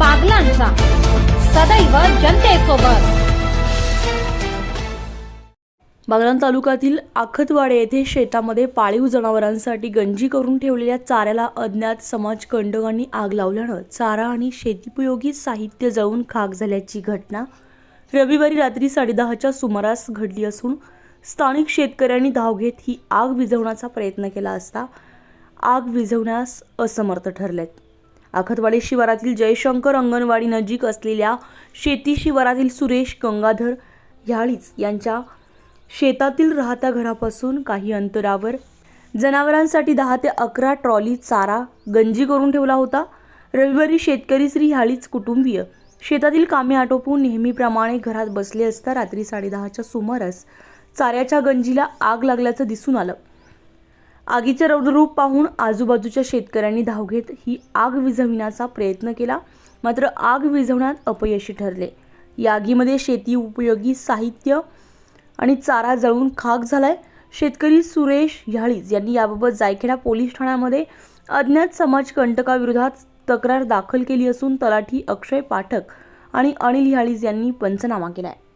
बागलांचा सदैव जनतेसोबत. बागलाण तालुक्यातील आखतवाडे येथे शेतामध्ये पाळीव जनावरांसाठी गंजी करून ठेवलेल्या चाऱ्याला अज्ञात समाज कंटकांनी आग लावल्यानं चारा आणि शेतीपयोगी साहित्य जळून खाक झाल्याची घटना रविवारी रात्री साडेदहाच्या सुमारास घडली असून स्थानिक शेतकऱ्यांनी धाव घेत ही आग विझवण्याचा प्रयत्न केला असता आग विझवण्यास असमर्थ ठरलेत. आखतवाडी शिवारातील जयशंकर अंगणवाडी नजीक असलेल्या शेती शिवारातील सुरेश गंगाधर ह्याळीच यांच्या शेतातील राहत्या घरापासून काही अंतरावर जनावरांसाठी दहा ते अकरा ट्रॉली चारा गंजी करून ठेवला होता. रविवारी शेतकरी श्री ह्याळीच कुटुंबीय. शेतातील कामे आटोपून नेहमीप्रमाणे घरात बसले असता रात्री साडेदहाच्या सुमारास चाऱ्याच्या गंजीला आग लागल्याचं दिसून आलं. आगीचे रौद्ररूप पाहून आजूबाजूच्या शेतकऱ्यांनी धाव घेत ही आग विझविण्याचा प्रयत्न केला. मात्र आग विझवण्यात अपयशी ठरले. या आगीमध्ये शेती उपयोगी साहित्य आणि चारा जळून खाक झालाय. शेतकरी सुरेश ह्याळीज यांनी याबाबत जायखेडा पोलीस ठाण्यामध्ये अज्ञात समाज कंटकाविरोधात तक्रार दाखल केली असून तलाठी अक्षय पाठक आणि अनिल ह्याळीज यांनी पंचनामा केला आहे